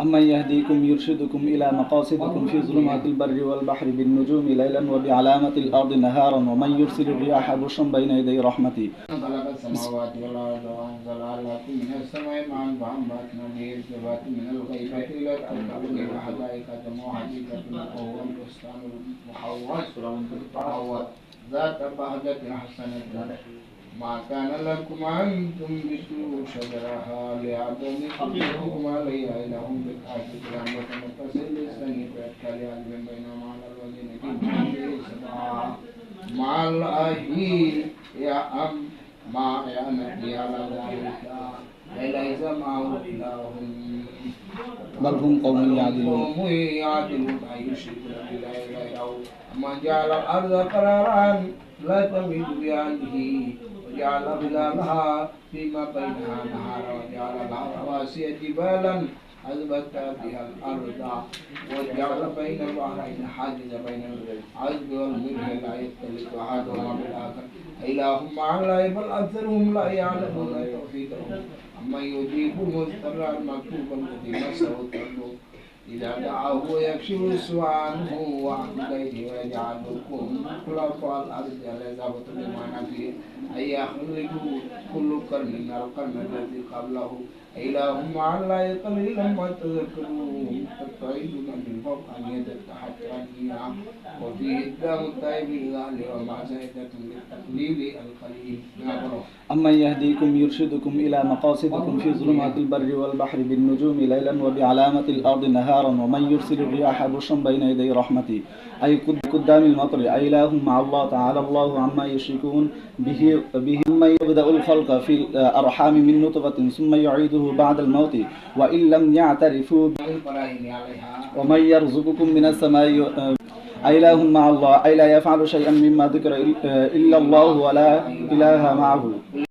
أمن يهديكم يرشدكم إلى مقاصدكم في ظلمات البر والبحر بالنجوم ليلا وبعلامة الأرض نهارا ومن يرسل الرياح بشرا بين يدي رحمته المحوط ذات بهجة حسنة ما كان لكم أن تنبتوا شجرها لعدم قدركم عليها إلى هم بالحاجة لأن متصل لسنة فيتكالي علم بينما على الوزن كنت سبعا مع الأهيل يا أم ما يا نبي على ذلك ليس معه إله بل هم قوم يعدلون قوم يعدلون أي يشركون بالله غيره أما جعل الأرض قرارا لا تميد بأهله وجعل ظلالها فيما بينها نهارا وجعل لها رواسي جبالا أثبت بها الأرض وجعل بين البحرين حاجز بين العذب والملح لا يختلف أحدهما بالآخر إله مع الله بل أكثرهم لا يعلمون توحيدهم أما يجيب المضطر المكتوب الذي مسه الضر إذا دعاه ويكشف السوء عنه وعن غيره ويجعلكم خلفاء الأرض أليس بما فيه. أن يخلق كل قرن من القرن الذي قبله. إله مع الله قليلا ما تذكرون تتعيدون بالفوقانية التحتانية وفيه إقدام الطيب الغالي ومع زائدة للتقليل القليل. أمن يهديكم يرشدكم إلى مقاصدكم في ظلمات البر والبحر بالنجوم ليلا وبعلامة الأرض نهارا. ومن يرسل الرياح بشرا بين يدي رحمته أي قد- قدام المطر أي إله مع الله تعالى الله عما يشركون. به به ثم يبدأ الخلق في الأرحام من نطفة ثم يعيده بعد الموت. وإن لم يعترفوا ومن يرزقكم من السماء أإله مع الله أي لا يفعل شيئا مما ذكر إلا الله ولا إله معه.